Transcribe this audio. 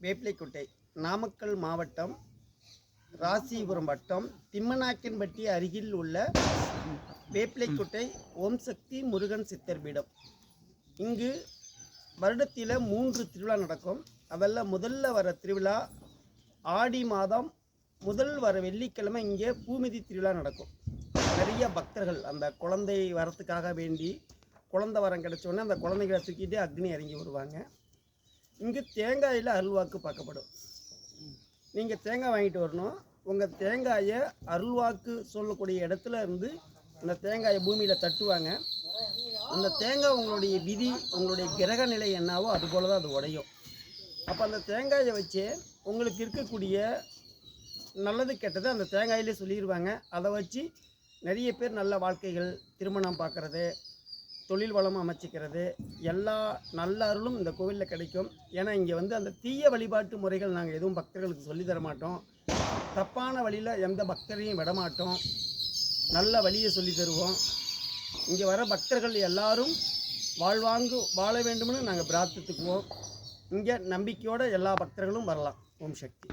வேப்பிலைக்குட்டை நாமக்கல் மாவட்டம் ராசிபுரம் வட்டம் திம்மநாயக்கன்பட்டி அருகில் உள்ள வேப்பிலைக்கோட்டை ஓம் சக்தி முருகன் சித்தர் பீடம். இங்கு வருடத்தில் மூன்று திருவிழா நடக்கும். அதில் முதல்ல வர திருவிழா ஆடி மாதம் முதல் வர வெள்ளிக்கிழமை இங்கே பூமிதி திருவிழா நடக்கும். நிறைய பக்தர்கள் அந்த குழந்தை வரத்துக்காக வேண்டி குழந்தை வரம் கிடைச்ச அந்த குழந்தைகளை தூக்கிட்டு அக்னி இறங்கி வருவாங்க. இங்கே தேங்காயில் அருள்வாக்கு பார்க்கப்படும். நீங்கள் தேங்காய் வாங்கிட்டு வரணும். உங்கள் தேங்காயை அருள்வாக்கு சொல்லக்கூடிய இடத்துல இருந்து அந்த தேங்காயை பூமியில் தட்டுவாங்க. அந்த தேங்காய் உங்களுடைய விதி உங்களுடைய கிரக நிலை என்னவோ அது போல தான் அது உடையும். அப்போ அந்த தேங்காயை வச்சு உங்களுக்கு இருக்கக்கூடிய நல்லது கெட்டது அந்த தேங்காயிலே சொல்லிடுவாங்க அதை வச்சு நிறைய பேர் நல்ல வாழ்க்கைகள் திருமணம் பார்க்குறது தொழில் வளம் அமைச்சிக்கிறது. எல்லா நல்ல அருளும் இந்த கோவிலில் கிடைக்கும். ஏன்னா இங்கே வந்து அந்த தீய வழிபாட்டு முறைகள் நாங்கள் எதுவும் பக்தர்களுக்கு சொல்லித்தர மாட்டோம். தப்பான வழியில் எந்த பக்தரையும் விட மாட்டோம். நல்ல வழியை சொல்லி தருவோம். இங்கே வர பக்தர்கள் எல்லாரும் வாழ்வாங்கு வாழ வேண்டும்னு நாங்கள் பிரார்த்தித்துக்குவோம். இங்கே நம்பிக்கையோடு எல்லா பக்தர்களும் வரலாம். ஓம் சக்தி.